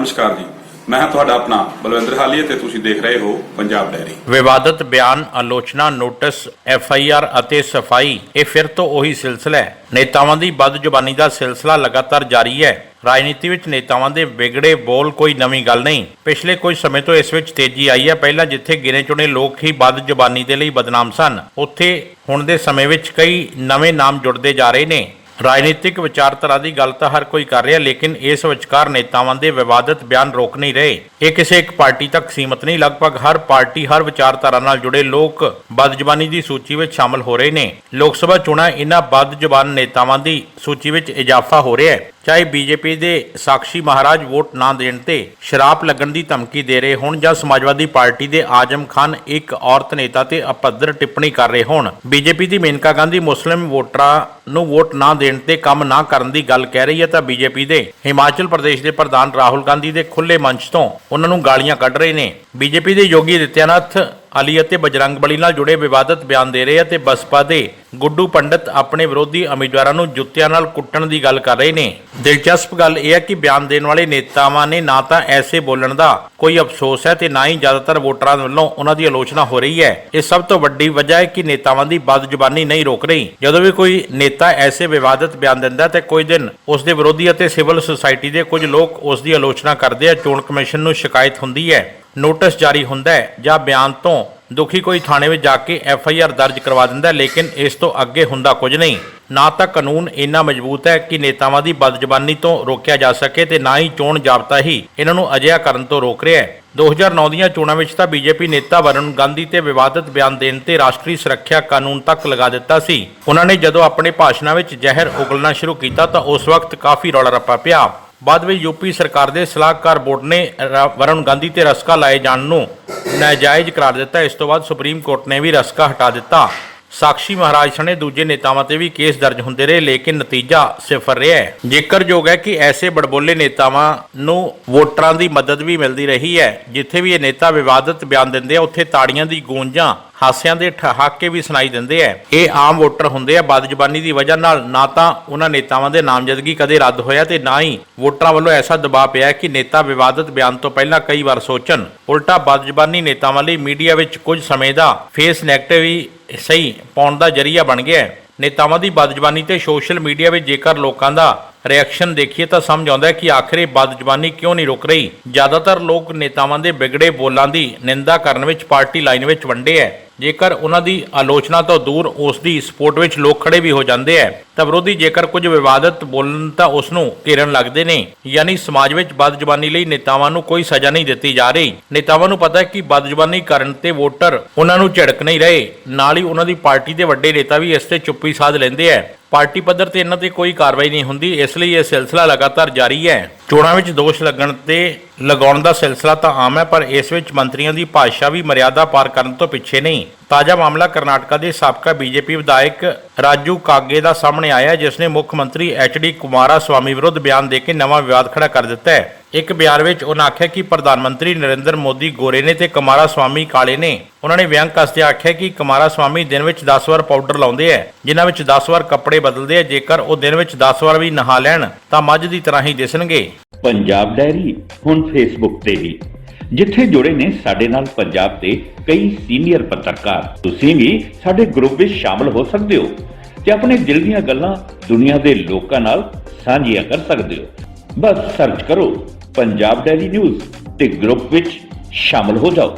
ਨਮਸਕਾਰ ਜੀ। ਮੈਂ ਤੁਹਾਡਾ ਆਪਣਾ ਬਲਵਿੰਦਰ ਹਾਲੀਆ ਤੇ ਤੁਸੀਂ ਦੇਖ ਰਹੇ ਹੋ ਪੰਜਾਬ ਡੈਰੀ। ਵਿਵਾਦਤ ਬਿਆਨ, ਆਲੋਚਨਾ, ਨੋਟਿਸ ਐਫ ਆਈ ਆਰ ਅਤੇ ਸਫ਼ਾਈ, ਇਹ ਫਿਰ ਤੋਂ ਉਹੀ ਸਿਲਸਿਲਾ ਹੈ। ਨੇਤਾਵਾਂ ਦੀ ਬਦਜ਼ੁਬਾਨੀ ਦਾ ਸਿਲਸਿਲਾ ਲਗਾਤਾਰ ਜਾਰੀ ਹੈ। ਰਾਜਨੀਤੀ ਵਿੱਚ ਨੇਤਾਵਾਂ ਦੇ ਵਿਗੜੇ ਬੋਲ ਕੋਈ ਨਵੀਂ ਗੱਲ ਨਹੀਂ। ਪਿਛਲੇ ਕੁਝ ਸਮੇਂ ਤੋਂ ਇਸ ਵਿੱਚ ਤੇਜ਼ੀ ਆਈ ਹੈ। ਪਹਿਲਾਂ ਜਿੱਥੇ ਗਿਣੇ ਚੁਣੇ ਲੋਕ ਹੀ ਬਦ ਜੁਬਾਨੀ ਦੇ ਲਈ ਬਦਨਾਮ ਸਨ, ਉੱਥੇ ਹੁਣ ਦੇ ਸਮੇਂ ਵਿੱਚ ਕਈ ਨਵੇਂ ਨਾਮ ਜੁੜਦੇ ਜਾ ਰਹੇ ਨੇ। ਰਾਜਨੀਤਿਕ ਵਿਚਾਰਧਾਰਾ ਦੀ ਗੱਲ ਤਾਂ ਹਰ ਕੋਈ ਕਰ ਰਿਹਾ, ਲੇਕਿਨ ਇਸ ਵਿਚਕਾਰ ਨੇਤਾਵਾਂ ਦੇ ਵਿਵਾਦਤ ਬਿਆਨ ਰੋਕ ਨਹੀਂ ਰਹੇ। ਇਹ ਕਿਸੇ ਇੱਕ ਪਾਰਟੀ ਤੱਕ ਸੀਮਤ ਨਹੀਂ, ਲਗਭਗ ਹਰ ਪਾਰਟੀ ਹਰ ਵਿਚਾਰਧਾਰਾ ਨਾਲ ਜੁੜੇ ਲੋਕ ਬਦਜ਼ੁਬਾਨੀ ਦੀ ਸੂਚੀ ਵਿੱਚ ਸ਼ਾਮਲ ਹੋ ਰਹੇ ਨੇ। ਲੋਕ ਸਭਾ ਚੋਣਾਂ ਇਹਨਾਂ ਬਦਜ਼ੁਬਾਨ ਨੇਤਾਵਾਂ ਦੀ ਸੂਚੀ ਵਿੱਚ ਇਜ਼ਾਫਾ ਹੋ ਰਿਹਾ ਹੈ। ਚਾਹੇ ਬੀਜੇਪੀ ਦੇ ਸਾਕਸ਼ੀ ਮਹਾਰਾਜ ਵੋਟ ਨਾ ਦੇਣ ਤੇ ਸ਼ਰਾਪ ਲੱਗਣ ਦੀ ਧਮਕੀ ਦੇ ਰਹੇ ਹੋਣ ਜਾਂ ਸਮਾਜਵਾਦੀ ਪਾਰਟੀ ਦੇ ਆਜਮ ਖਾਨ ਇੱਕ ਔਰਤ ਨੇਤਾ ਤੇ ਅਪੱਧਰ ਟਿੱਪਣੀ ਕਰ ਰਹੇ ਹੋਣ। ਬੀਜੇਪੀ ਦੀ ਮੇਨਕਾ ਗਾਂਧੀ ਮੁਸਲਿਮ ਵੋਟਰਾਂ ਨੂੰ ਵੋਟ ਨਾ ਦੇਣ ਤੇ ਕੰਮ ਨਾ ਕਰਨ ਦੀ ਗੱਲ ਕਹਿ ਰਹੀ ਹੈ ਤਾਂ ਬੀਜੇਪੀ ਦੇ ਹਿਮਾਚਲ ਪ੍ਰਦੇਸ਼ ਦੇ ਪ੍ਰਧਾਨ ਰਾਹੁਲ ਗਾਂਧੀ ਦੇ ਖੁੱਲੇ ਮੰਚ ਤੋਂ ਉਹਨਾਂ ਨੂੰ ਗਾਲੀਆਂ ਕੱਢ ਰਹੇ ਨੇ। ਬੀਜੇਪੀ ਦੇ ਯੋਗੀ ਅਦਿੱਤਿਆਨਾਥ ਅਲੀ ਅਤੇ ਬਜਰੰਗ ਬਲੀ ਨਾਲ ਜੁੜੇ ਵਿਵਾਦਤ ਬਿਆਨ ਦੇ ਰਹੇ ਅਤੇ ਬਸਪਾ ਦੇ ਗੁੱਡੂ ਪੰਡਤ ਆਪਣੇ ਵਿਰੋਧੀ ਉਮੀਦਵਾਰਾਂ ਨੂੰ ਜੁੱਤਿਆਂ ਨਾਲ ਕੁੱਟਣ ਦੀ ਗੱਲ ਕਰ ਰਹੇ ਨੇ। ਦਿਲਚਸਪ ਗੱਲ ਇਹ ਹੈ ਕਿ ਬਿਆਨ ਦੇਣ ਵਾਲੇ ਨੇਤਾਵਾਂ ਨੇ ਨਾ ਤਾਂ ਐਸੇ ਬੋਲਣ ਦਾ ਕੋਈ ਅਫਸੋਸ ਹੈ ਤੇ ਨਾ ਹੀ ਜ਼ਿਆਦਾਤਰ ਵੋਟਰਾਂ ਵੱਲੋਂ ਉਹਨਾਂ ਦੀ ਆਲੋਚਨਾ ਹੋ ਰਹੀ ਹੈ। ਇਹ ਸਭ ਤੋਂ ਵੱਡੀ ਵਜ੍ਹਾ ਹੈ ਕਿ ਨੇਤਾਵਾਂ ਦੀ ਬਦਜ਼ੁਬਾਨੀ ਨਹੀਂ ਰੋਕ ਰਹੀ। ਜਦੋਂ ਵੀ ਕੋਈ ਨੇਤਾ ਐਸੇ ਵਿਵਾਦਤ ਬਿਆਨ ਦਿੰਦਾ ਤੇ ਕੁਝ ਦਿਨ ਉਸ ਦੇ ਵਿਰੋਧੀ ਅਤੇ ਸਿਵਲ ਸੁਸਾਇਟੀ ਦੇ ਕੁਝ ਲੋਕ ਉਸ ਦੀ ਆਲੋਚਨਾ ਕਰਦੇ ਆ। ਚੋਣ ਕਮਿਸ਼ਨ ਨੂੰ ਸ਼ਿਕਾਇਤ ਹੁੰਦੀ ਹੈ, ਨੋਟਿਸ ਜਾਰੀ ਹੁੰਦਾ ਹੈ ਜਾਂ ਬਿਆਨ ਤੋਂ ਦੁਖੀ ਕੋਈ ਥਾਣੇ ਵਿੱਚ ਜਾ ਕੇ ਐਫ ਆਈ ਆਰ ਦਰਜ ਕਰਵਾ ਦਿੰਦਾ ਲੇਕਿਨ ਇਸ ਤੋਂ ਅੱਗੇ ਹੁੰਦਾ ਕੁਝ ਨਹੀਂ। ਨਾ ਤਾਂ ਕਾਨੂੰਨ ਇੰਨਾ ਮਜ਼ਬੂਤ ਹੈ ਕਿ ਨੇਤਾਵਾਂ ਦੀ ਬਦਜਬਾਨੀ ਤੋਂ ਰੋਕਿਆ ਜਾ ਸਕੇ ਤੇ ਨਾ ਹੀ ਚੋਣ ਜਾਬਤਾ ਹੀ ਇਹਨਾਂ ਨੂੰ ਅਜਿਹਾ ਕਰਨ ਤੋਂ ਰੋਕ ਰਿਹਾ ਹੈ। 2009 ਦੀਆਂ ਚੋਣਾਂ ਵਿੱਚ ਤਾਂ ਬੀਜੇਪੀ ਨੇਤਾ ਵਰੁਣ ਗਾਂਧੀ ਤੇ ਵਿਵਾਦਤ ਬਿਆਨ ਦੇਣ ਤੇ ਰਾਸ਼ਟਰੀ ਸੁਰੱਖਿਆ ਕਾਨੂੰਨ ਤੱਕ ਲਗਾ ਦਿੱਤਾ ਸੀ। ਉਹਨਾਂ ਨੇ ਜਦੋਂ ਆਪਣੇ ਭਾਸ਼ਣਾਂ ਵਿੱਚ ਜ਼ਹਿਰ ਉਗਲਣਾ ਸ਼ੁਰੂ ਕੀਤਾ ਤਾਂ ਉਸ ਵਕਤ ਕਾਫੀ ਰੌਲਾ ਰੱਪਾ ਪਿਆ। ਬਾਅਦ ਵਿੱਚ ਯੂਪੀ ਸਰਕਾਰ ਦੇ ਸਲਾਹਕਾਰ ਬੋਰਡ ਨੇ ਵਰੁਣ ਗਾਂਧੀ ਤੇ ਰਸਕਾ ਲਾਏ ਜਾਣ ਨੂੰ ਨਾਜਾਇਜ਼ ਕਰਾਰ ਦਿੱਤਾ। ਇਸ ਤੋਂ ਬਾਅਦ ਸੁਪਰੀਮ ਕੋਰਟ ਨੇ ਵੀ ਰਸਕਾ ਹਟਾ ਦਿੱਤਾ। ਸਾਕਸ਼ੀ ਮਹਾਰਾਜ ਸਣੇ ਦੂਜੇ ਨੇਤਾਵਾਂ ਤੇ ਵੀ ਕੇਸ ਦਰਜ ਹੁੰਦੇ ਰਹੇ, ਲੇਕਿਨ ਨਤੀਜਾ ਸਿਫਰ ਰਿਹਾ ਹੈ। ਜ਼ਿਕਰਯੋਗ ਹੈ ਕਿ ਐਸੇ ਬੜਬੋਲੇ ਨੇਤਾਵਾਂ ਨੂੰ ਵੋਟਰਾਂ ਦੀ ਮਦਦ ਵੀ ਮਿਲਦੀ ਰਹੀ ਹੈ, ਜਿੱਥੇ ਵੀ ਇਹ ਨੇਤਾ ਵਿਵਾਦਤ ਬਿਆਨ ਦਿੰਦੇ ਆ, ਉੱਥੇ ਤਾੜੀਆਂ ਦੀ ਗੂੰਜਾਂ ਹਾਸਿਆਂ ਦੇ ਠਹਾਕੇ ਵੀ ਸੁਣਾਈ ਦਿੰਦੇ ਆ ਇਹ ਆਮ ਵੋਟਰ ਹੁੰਦੇ ਆ। ਬਦਜ਼ੁਬਾਨੀ ਦੀ ਵਜ੍ਹਾ ਨਾਲ ਨਾ ਤਾਂ ਉਹਨਾਂ ਨੇਤਾਵਾਂ ਦੇ ਨਾਮਜ਼ਦਗੀ ਕਦੇ ਰੱਦ ਹੋਇਆ ਤੇ ਨਾ ਹੀ ਵੋਟਰਾਂ ਵੱਲੋਂ ਐਸਾ ਦਬਾਅ ਪਿਆ ਕਿ ਨੇਤਾ ਵਿਵਾਦਤ ਬਿਆਨ ਤੋਂ ਪਹਿਲਾਂ ਕਈ ਵਾਰ ਸੋਚਣ। ਉਲਟਾ ਬਦਜ਼ੁਬਾਨੀ ਨੇਤਾਵਾਂ ਲਈ ਮੀਡੀਆ ਵਿੱਚ ਕੁਝ ਸਮੇਂ ਦਾ ਫੇਸ ਨੈਗੇਟਿਵ ਹੀ ਸਹੀ ਪਾਉਣ ਦਾ ਜਰੀਆ ਬਣ ਗਿਆ ਹੈ ਨੇਤਾਵਾਂ ਦੀ ਬਦਜ਼ੁਬਾਨੀ ਤੇ ਸੋਸ਼ਲ ਮੀਡੀਆ ਵਿੱਚ ਜੇਕਰ ਲੋਕਾਂ ਦਾ ਰਿਐਕਸ਼ਨ ਦੇਖੀਏ ਤਾਂ ਸਮਝ ਆਉਂਦਾ ਹੈ ਕਿ ਆਖਰ ਇਹ ਬਦਜ਼ੁਬਾਨੀ ਕਿਉਂ ਨਹੀਂ ਰੁਕ ਰਹੀ। ਜ਼ਿਆਦਾਤਰ ਲੋਕ ਨੇਤਾਵਾਂ ਦੇ ਵਿਗੜੇ ਬੋਲਾਂ ਦੀ ਨਿੰਦਾ ਕਰਨ ਵਿੱਚ ਪਾਰਟੀ ਲਾਈਨ ਵਿੱਚ ਵੰਡੇ ਹੈ ਜੇਕਰ ਉਹਨਾਂ ਦੀ ਆਲੋਚਨਾ ਤੋਂ ਦੂਰ ਉਸ ਦੀ ਸਪੋਰਟ ਵਿੱਚ ਲੋਕ ਖੜੇ ਵੀ ਹੋ ਜਾਂਦੇ ਹੈ ਤਾਂ ਵਿਰੋਧੀ ਜੇਕਰ ਕੁਝ ਵਿਵਾਦਤ ਬੋਲਣ ਤਾਂ ਉਸ ਨੂੰ ਘੇਰਨ ਲੱਗਦੇ ਨੇ। ਯਾਨੀ ਸਮਾਜ ਵਿੱਚ ਬਦਜ਼ੁਬਾਨੀ ਲਈ ਨੇਤਾਵਾਂ ਨੂੰ ਕੋਈ ਸਜ਼ਾ ਨਹੀਂ ਦਿੱਤੀ ਜਾ ਰਹੀ। ਨੇਤਾਵਾਂ ਨੂੰ ਪਤਾ ਹੈ ਕਿ ਬਦਜ਼ੁਬਾਨੀ ਕਰਨ ਤੇ ਵੋਟਰ ਉਹਨਾਂ ਨੂੰ ਝਿੜਕ ਨਹੀਂ ਰਹੇ। ਨਾਲ ਹੀ ਉਹਨਾਂ ਦੀ ਪਾਰਟੀ ਦੇ ਵੱਡੇ ਨੇਤਾ ਵੀ ਇਸ ਤੇ ਚੁੱਪੀ ਸਾਧ ਲੈਂਦੇ ਹੈ ਪਾਰਟੀ ਪੱਧਰ ਤੇ ਇਹਨਾਂ ਤੇ ਕੋਈ ਕਾਰਵਾਈ ਨਹੀਂ ਹੁੰਦੀ, ਇਸ ਲਈ ਇਹ ਸਿਲਸਿਲਾ ਲਗਾਤਾਰ ਜਾਰੀ ਹੈ। ਚੋਣਾਂ ਵਿੱਚ ਦੋਸ਼ ਲੱਗਣ ਤੇ ਲਗਾਉਣ ਦਾ ਸਿਲਸਿਲਾ ਤਾਂ ਆਮ ਹੈ, ਪਰ ਇਸ ਵਿੱਚ ਮੰਤਰੀਆਂ ਦੀ ਭਾਸ਼ਾ ਵੀ ਮਰਿਆਦਾ ਪਾਰ ਕਰਨ ਤੋਂ ਪਿੱਛੇ ਨਹੀਂ। ਤਾਜ਼ਾ ਮਾਮਲਾ ਕਰਨਾਟਕਾ ਦੇ ਸਾਬਕਾ ਬੀਜੇਪੀ ਵਿਧਾਇਕ ਰਾਜੂ ਕਾਗੇ ਦਾ ਸਾਹਮਣੇ ਆਇਆ ਜਿਸ ਨੇ ਮੁੱਖ ਮੰਤਰੀ ਐਚਡੀ ਕੁਮਾਰਾ ਸਵਾਮੀ ਵਿਰੁੱਧ ਬਿਆਨ ਦੇ ਕੇ ਨਵਾਂ ਵਿਵਾਦ ਖੜਾ ਕਰ ਦਿੱਤਾ ਹੈ। ਇੱਕ ਬਿਆਨ ਵਿੱਚ ਉਹਨਾਂ ਆਖਿਆ ਕਿ ਪ੍ਰਧਾਨ ਮੰਤਰੀ ਨਰਿੰਦਰ ਮੋਦੀ ਗੋਰੇ ਨੇ ਤੇ ਕੁਮਾਰਾ ਸਵਾਮੀ ਕਾਲੇ ਨੇ। ਉਹਨਾਂ ਨੇ ਵਿਅੰਗ ਕੱਸਦੇ ਆਖਿਆ ਕਿ ਕੁਮਾਰਾ ਸਵਾਮੀ ਦਿਨ ਵਿੱਚ 10 ਵਾਰ ਪਾਊਡਰ ਲਾਉਂਦੇ ਆ, ਜਿਨ੍ਹਾਂ ਵਿੱਚ 10 ਵਾਰ ਕੱਪੜੇ ਬਦਲਦੇ ਆ, ਜੇਕਰ ਉਹ ਦਿਨ ਵਿੱਚ 10 ਵਾਰ ਵੀ ਨਹਾ ਲੈਣ, ਤਾਂ ਮੱਝ ਦੀ ਤਰ੍ਹਾਂ ਹੀ ਦਿਸਣਗੇ। ਪੰਜਾਬ ਡਾਇਰੀ, ਹੁਣ ਫੇਸਬੁੱਕ ਤੇ ਵੀ ਜਿੱਥੇ ਜੁੜੇ ਨੇ ਸਾਡੇ ਨਾਲ ਪੰਜਾਬ ਦੇ ਕਈ ਸੀਨੀਅਰ ਪੱਤਰਕਾਰ। ਤੁਸੀਂ ਵੀ ਸਾਡੇ ਗਰੁੱਪ ਵਿੱਚ ਸ਼ਾਮਲ ਹੋ ਸਕਦੇ ਹੋ ਤੇ ਆਪਣੇ ਦਿਲ ਦੀਆਂ ਗੱਲਾਂ ਦੁਨੀਆ ਦੇ ਲੋਕਾਂ ਨਾਲ ਸਾਂਝੀਆਂ ਕਰ ਸਕਦੇ ਹੋ। ਬਸ ਸਰਚ ਕਰੋ ਪੰਜਾਬ ਡੈਲੀ ਨਿਊਜ਼ ਤੇ ਗਰੁੱਪ ਵਿੱਚ ਸ਼ਾਮਲ ਹੋ ਜਾਓ।